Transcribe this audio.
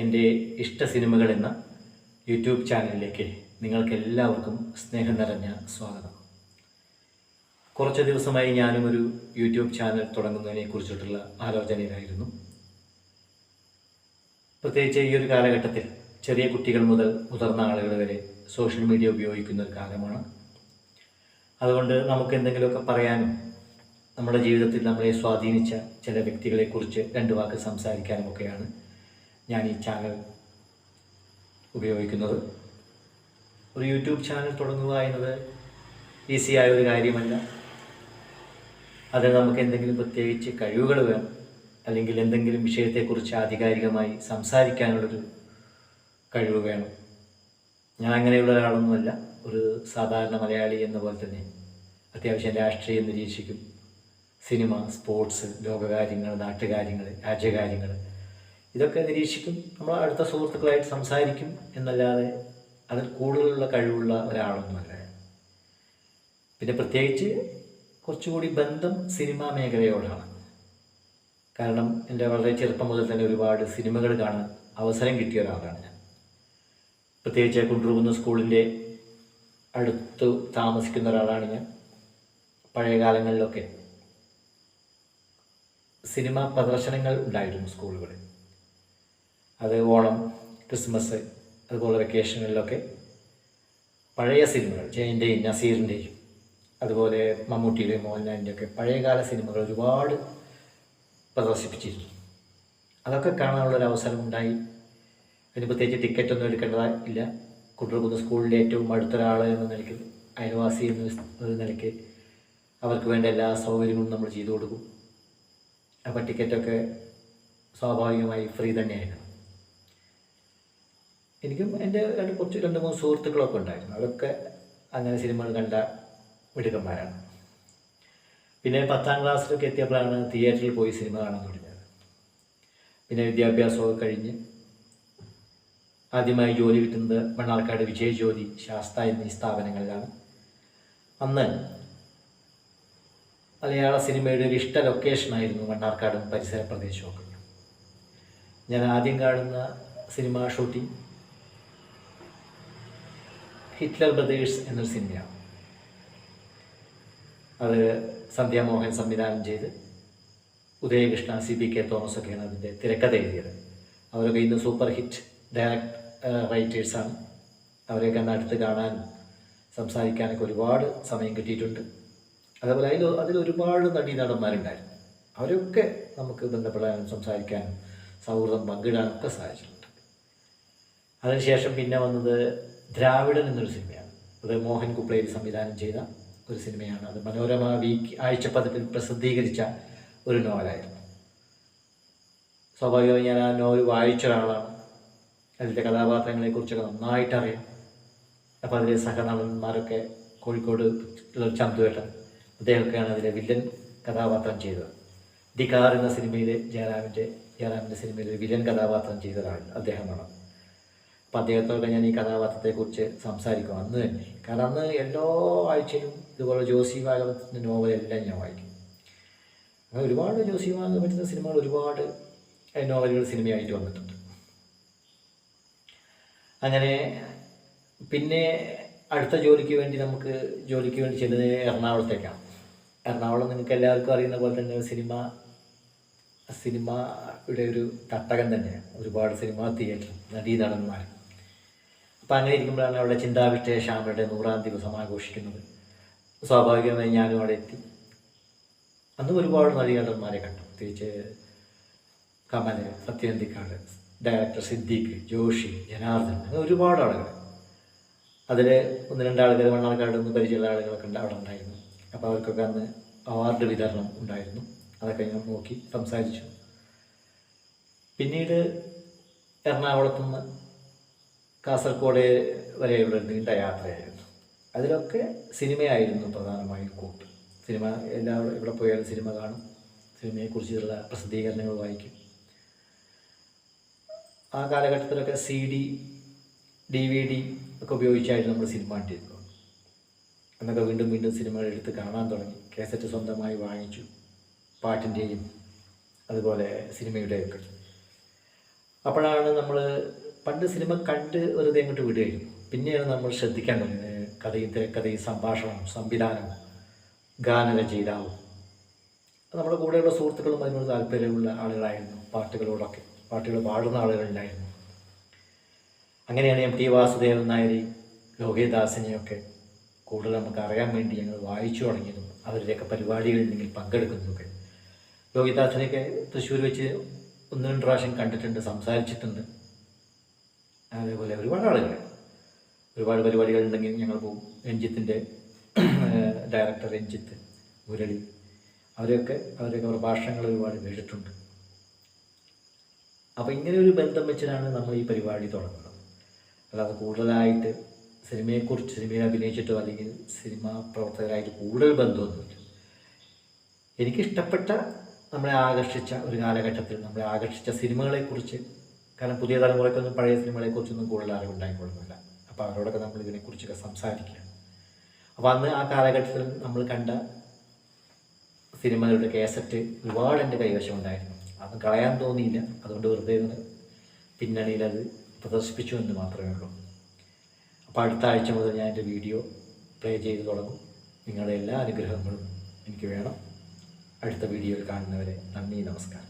എന്റെ ഇഷ്ട സിനിമകൾ എന്ന യൂട്യൂബ് ചാനലിലേക്ക് നിങ്ങൾക്ക് എല്ലാവർക്കും സ്നേഹം നിറഞ്ഞ സ്വാഗതം. കുറച്ച് ദിവസമായി ഞാനും ഒരു യൂട്യൂബ് ചാനൽ തുടങ്ങുന്നതിനെ കുറിച്ചിട്ടുള്ള ആലോചനയിലായിരുന്നു. പ്രത്യേകിച്ച് ഈ ഒരു കാലഘട്ടത്തിൽ ചെറിയ കുട്ടികൾ മുതൽ മുതിർന്ന ആളുകൾ വരെ സോഷ്യൽ മീഡിയ ഉപയോഗിക്കുന്ന ഒരു കാലമാണ്. അതുകൊണ്ട് നമുക്ക് എന്തെങ്കിലുമൊക്കെ പറയാനും നമ്മുടെ ജീവിതത്തിൽ നമ്മളെ സ്വാധീനിച്ച ചില വ്യക്തികളെക്കുറിച്ച് രണ്ട് വാക്ക് സംസാരിക്കാനുമൊക്കെയാണ് ഞാൻ ഈ ചാനൽ ഉപയോഗിക്കുന്നത്. ഒരു യൂട്യൂബ് ചാനൽ തുടങ്ങുക എന്നത് ഈസിയായ ഒരു കാര്യമല്ല. അത് നമുക്ക് എന്തെങ്കിലും പ്രത്യേകിച്ച് കഴിവുകൾ വേണം. അല്ലെങ്കിൽ എന്തെങ്കിലും വിഷയത്തെക്കുറിച്ച് ആധികാരികമായി സംസാരിക്കാനുള്ളൊരു കഴിവ് വേണം. ഞാൻ അങ്ങനെയുള്ള ഒരാളൊന്നുമല്ല. ഒരു സാധാരണ മലയാളി എന്ന പോലെ തന്നെ അത്യാവശ്യം രാഷ്ട്രീയം നിരീക്ഷിക്കും. സിനിമ സ്പോർട്സ് ലോകകാര്യങ്ങൾ നാട്ടുകാര്യങ്ങൾ രാജ്യകാര്യങ്ങൾ ഇതൊക്കെ നിരീക്ഷിക്കും. നമ്മൾ അടുത്ത സുഹൃത്തുക്കളായിട്ട് സംസാരിക്കും എന്നല്ലാതെ അതിൽ കൂടുതലുള്ള കഴിവുള്ള ഒരാളൊന്നുമല്ല. പിന്നെ പ്രത്യേകിച്ച് കുറച്ചുകൂടി ബന്ധം സിനിമാ മേഖലയോടാണ്. കാരണം എന്റെ വളരെ ചെറുപ്പം മുതൽ തന്നെ ഒരുപാട് സിനിമകൾ കാണാൻ അവസരം കിട്ടിയ ഒരാളാണ് ഞാൻ. പ്രത്യേകിച്ച് കുണ്ടുകുന്ന സ്കൂളിന്റെ അടുത്ത് താമസിക്കുന്ന ഒരാളാണ് ഞാൻ. പഴയ കാലങ്ങളിലൊക്കെ സിനിമാ പ്രദർശനങ്ങൾ ഉണ്ടായിരുന്നു സ്കൂളുകളിൽ. അത് ഓണം ക്രിസ്മസ് അതുപോലെ വെക്കേഷനിലൊക്കെ പഴയ സിനിമകൾ ജയന്റെയും നസീറിന്റെയും അതുപോലെ മമ്മൂട്ടിയുടെയും മോഹൻലാലിന്റെ ഒക്കെ പഴയകാല സിനിമകൾ ഒരുപാട് പ്രദർശിപ്പിച്ചിരുന്നു. അതൊക്കെ കാണാനുള്ളൊരു അവസരം ഉണ്ടായി അതിന് പ്രത്യേകിച്ച് ടിക്കറ്റ് ഒന്നും എടുക്കേണ്ടതില്ല കുട്ടികൾക്കൊന്ന് സ്കൂളിലെ ഏറ്റവും അടുത്തൊരാൾ എന്ന നിലയ്ക്ക് അയൽവാസി എന്ന നിലയ്ക്ക് അവർക്ക് വേണ്ട എല്ലാ സൗകര്യങ്ങളും നമ്മൾ ചെയ്തു കൊടുക്കും. അപ്പോൾ ടിക്കറ്റൊക്കെ സ്വാഭാവികമായി ഫ്രീ തന്നെയായിരുന്നു. എനിക്കും എന്റെ രണ്ട് കുറച്ച് രണ്ട് മൂന്ന് സുഹൃത്തുക്കളൊക്കെ ഉണ്ടായിരുന്നു. അവരൊക്കെ അങ്ങനെ സിനിമകൾ കണ്ട മിടുക്കന്മാരാണ്. പിന്നെ പത്താം ക്ലാസ്സിലൊക്കെ എത്തിയപ്പോഴാണ് തിയേറ്ററിൽ പോയി സിനിമ കാണാൻ തുടങ്ങിയത്. പിന്നെ വിദ്യാഭ്യാസമൊക്കെ കഴിഞ്ഞ് ആദ്യമായി ജോലി കിട്ടുന്നത് മണ്ണാർക്കാട് വിജയജ്യോതി ശാസ്ത എന്നീ സ്ഥാപനങ്ങളിലാണ്. അന്ന് മലയാള സിനിമയുടെ ഒരു ഇഷ്ട ലൊക്കേഷനായിരുന്നു മണ്ണാർക്കാടും പരിസര പ്രദേശമൊക്കെ ഞാൻ ആദ്യം കാണുന്ന സിനിമ ഷൂട്ടിംഗ് ഹിറ്റ്ലർ ബ്രദേഴ്സ് എന്നൊരു സിനിമയാണ്. അത് സന്ധ്യാമോഹൻ സംവിധാനം ചെയ്ത് Udayakrishna C B K Thomas ഒക്കെയാണ് അതിന്റെ തിരക്കഥ എഴുതിയത്. അവരൊക്കെ ഇന്ന് സൂപ്പർ ഹിറ്റ് ഡയറക്ട് റൈറ്റേഴ്സാണ് അവരെയൊക്കെ അടുത്ത് കാണാൻ സംസാരിക്കാനൊക്കെ ഒരുപാട് സമയം കിട്ടിയിട്ടുണ്ട്. അതേപോലെ അതിൽ അതിൽ ഒരുപാട് നടീനടന്മാരുണ്ടായിരുന്നു അവരൊക്കെ നമുക്ക് ബന്ധപ്പെടാനും സംസാരിക്കാനും സൗഹൃദം പങ്കിടാനും ഒക്കെ സാധിച്ചിട്ടുണ്ട്. അതിനുശേഷം പിന്നെ വന്നത് ദ്രാവിഡൻ എന്നൊരു സിനിമയാണ്. അത് മോഹൻ കുപ്ലേരി സംവിധാനം ചെയ്ത ഒരു സിനിമയാണ്. അത് മനോരമ വീക്ക് ആഴ്ച ആഴ്ചപ്പതിപ്പിൽ പ്രസിദ്ധീകരിച്ച ഒരു നോവലായിരുന്നു. സ്വാഭാവികമായി ഞാൻ ആ നോവൽ വായിച്ച ഒരാളാണ്. അതിന്റെ കഥാപാത്രങ്ങളെക്കുറിച്ചൊക്കെ നന്നായിട്ട് അറിയാം അപ്പോൾ അതിലെ സഹനടന്മാരൊക്കെ കോഴിക്കോട് ചന്തുവേട്ടൻ അദ്ദേഹമൊക്കെയാണ് അതിലെ വില്ലൻ കഥാപാത്രം ചെയ്തത്. ദി കാർ എന്ന സിനിമയിലെ ജയറാമിന്റെ ജയറാമിന്റെ സിനിമയിലെ വില്ലൻ കഥാപാത്രം ചെയ്ത ഒരാൾ അദ്ദേഹമാണ്. അപ്പം അദ്ദേഹത്തോടെ ഞാൻ ഈ കഥാപാത്രത്തെക്കുറിച്ച് സംസാരിക്കും. അന്ന് തന്നെ. കാരണം അന്ന് എല്ലാ ആഴ്ചയിലും ഇതുപോലെ ജോസി ഭാഗവതത്തിന്റെ നോവലെല്ലാം ഞാൻ വായിക്കും. അങ്ങനെ ഒരുപാട് ജോസി ഭാഗവതത്തിന്റെ സിനിമകൾ ഒരുപാട് നോവലുകൾ സിനിമയായിട്ട് വന്നിട്ടുണ്ട്. അങ്ങനെ പിന്നെ അടുത്ത ജോലിക്ക് വേണ്ടി നമുക്ക് ജോലിക്ക് വേണ്ടി ചെല്ലുന്നത് എറണാകുളത്തേക്കാണ്. എറണാകുളം നിങ്ങൾക്ക് എല്ലാവർക്കും അറിയുന്ന പോലെ തന്നെ സിനിമ സിനിമയുടെ ഒരു തട്ടകം തന്നെയാണ്. ഒരുപാട് സിനിമ തിയേറ്റർ നടീ നടന്മാർ അപ്പം അങ്ങനെ ഇരിക്കുമ്പോഴാണ് അവിടെ ചിന്താവിഷ്ടയ ശ്യാമയുടെ നൂറാം ദിവസം ആഘോഷിക്കുന്നത്. സ്വാഭാവികമായി ഞാനും അവിടെ എത്തി. അന്ന് ഒരുപാട് നടികളന്മാരെ കണ്ടു. പ്രത്യേകിച്ച് കമൽ സത്യനന്ദിക്കാട് ഡയറക്ടർ സിദ്ദീഖ് ജോഷി ജനാർദ്ദൻ അങ്ങനെ ഒരുപാട് ആളുകൾ. അതിൽ ഒന്ന് രണ്ടാളുകൾ മണ്ണാർക്കാട് നിന്ന് പരിചയമുള്ള ആളുകളൊക്കെ ഉണ്ട് അവിടെ ഉണ്ടായിരുന്നു. അപ്പോൾ അവർക്കൊക്കെ അന്ന് അവാർഡ് വിതരണം ഉണ്ടായിരുന്നു. അതൊക്കെ ഞാൻ നോക്കി സംസാരിച്ചു. പിന്നീട് എറണാകുളത്തു നിന്ന് കാസർഗോഡ് വരെയുള്ള നീണ്ട യാത്രയായിരുന്നു. അതിലൊക്കെ സിനിമയായിരുന്നു പ്രധാനമായും കൂട്ട്. സിനിമ എല്ലാവരും ഇവിടെ പോയാലും സിനിമ കാണും. സിനിമയെക്കുറിച്ചുള്ള പ്രസിദ്ധീകരണങ്ങൾ വായിക്കും. ആ കാലഘട്ടത്തിലൊക്കെ C D D V D ഒക്കെ ഉപയോഗിച്ചായിരുന്നു നമ്മൾ സിനിമ കണ്ടിരുന്നത്. എന്നൊക്കെ വീണ്ടും വീണ്ടും സിനിമകൾ എടുത്ത് കാണാൻ തുടങ്ങി. കേസറ്റ് സ്വന്തമായി വാങ്ങിച്ചു. പാട്ടിന്റെയും അതുപോലെ സിനിമയുടെയൊക്കെ. അപ്പോഴാണ് നമ്മൾ പണ്ട് സിനിമ കണ്ട് വെറുതെ അങ്ങോട്ട് വിടുകയായിരുന്നു. പിന്നെയാണ് നമ്മൾ ശ്രദ്ധിക്കാൻ തുടങ്ങിയത് കഥയും തിരക്കഥയും സംഭാഷണവും സംവിധാനവും ഗാനരചയിതാവും നമ്മുടെ കൂടെയുള്ള സുഹൃത്തുക്കളും അതിനോട് താല്പര്യമുള്ള ആളുകളായിരുന്നു പാട്ടുകളോടൊക്കെ പാട്ടുകൾ പാടുന്ന ആളുകളുണ്ടായിരുന്നു അങ്ങനെയാണ് എം ടി വാസുദേവൻ നായരെയും ലോകേദാസിനെയൊക്കെ കൂടുതൽ നമുക്ക് അറിയാൻ വേണ്ടി ഞങ്ങൾ വായിച്ചു തുടങ്ങിയതും അവരുടെയൊക്കെ പരിപാടികളിൽ നിങ്ങൾ പങ്കെടുക്കുന്നതൊക്കെ. ലോകിദാസിനെയൊക്കെ തൃശ്ശൂർ വെച്ച് ഒന്ന് രണ്ട് പ്രാവശ്യം കണ്ടിട്ടുണ്ട് സംസാരിച്ചിട്ടുണ്ട്. അതേപോലെ ഒരുപാട് ആളുകൾ. ഒരുപാട് പരിപാടികളുണ്ടെങ്കിൽ ഞങ്ങൾ പോകും. രഞ്ജിത്തിന്റെ ഡയറക്ടർ രഞ്ജിത്ത് മുരളി. അവരെയൊക്കെ അവരെയൊക്കെ പ്രഭാഷണങ്ങൾ ഒരുപാട് കേട്ടിട്ടുണ്ട്. അപ്പോൾ ഇങ്ങനെ ഒരു ബന്ധം വെച്ചിട്ടാണ് നമ്മൾ ഈ പരിപാടി തുടങ്ങുന്നത്. അല്ലാതെ കൂടുതലായിട്ട് സിനിമയെക്കുറിച്ച് സിനിമയിൽ അഭിനയിച്ചിട്ടോ അല്ലെങ്കിൽ സിനിമാ പ്രവർത്തകരായിട്ട് കൂടുതൽ ബന്ധമൊന്നുമില്ല. എനിക്കിഷ്ടപ്പെട്ട നമ്മളെ ആകർഷിച്ച ഒരു കാലഘട്ടത്തിൽ നമ്മളെ ആകർഷിച്ച സിനിമകളെക്കുറിച്ച് കാരണം പുതിയ തലമുറയ്ക്കൊന്നും പഴയ സിനിമകളെക്കുറിച്ചൊന്നും കൂടുതൽ അറിവുണ്ടായിക്കൊള്ളുന്നില്ല അപ്പോൾ അവരോടൊക്കെ നമ്മൾ ഇതിനെക്കുറിച്ചൊക്കെ സംസാരിക്കുകയാണ്. അപ്പോൾ അന്ന് ആ കാലഘട്ടത്തിൽ നമ്മൾ കണ്ട സിനിമകളുടെ കേസറ്റ് ഒരുപാട് എന്റെ കൈവശം ഉണ്ടായിരുന്നു. അത് കളയാൻ തോന്നിയില്ല. അതുകൊണ്ട് വെറുതെ ഒന്ന് പിന്നണിയിൽ അത് പ്രദർശിപ്പിച്ചു എന്ന് മാത്രമേ ഉള്ളൂ. അപ്പോൾ അടുത്ത ആഴ്ച മുതൽ ഞാൻ എന്റെ വീഡിയോ പ്ലേ ചെയ്ത് തുടങ്ങും. നിങ്ങളുടെ എല്ലാ അനുഗ്രഹങ്ങളും എനിക്ക് വേണം. അടുത്ത വീഡിയോയിൽ കാണുന്നവരെ നന്ദി നമസ്കാരം.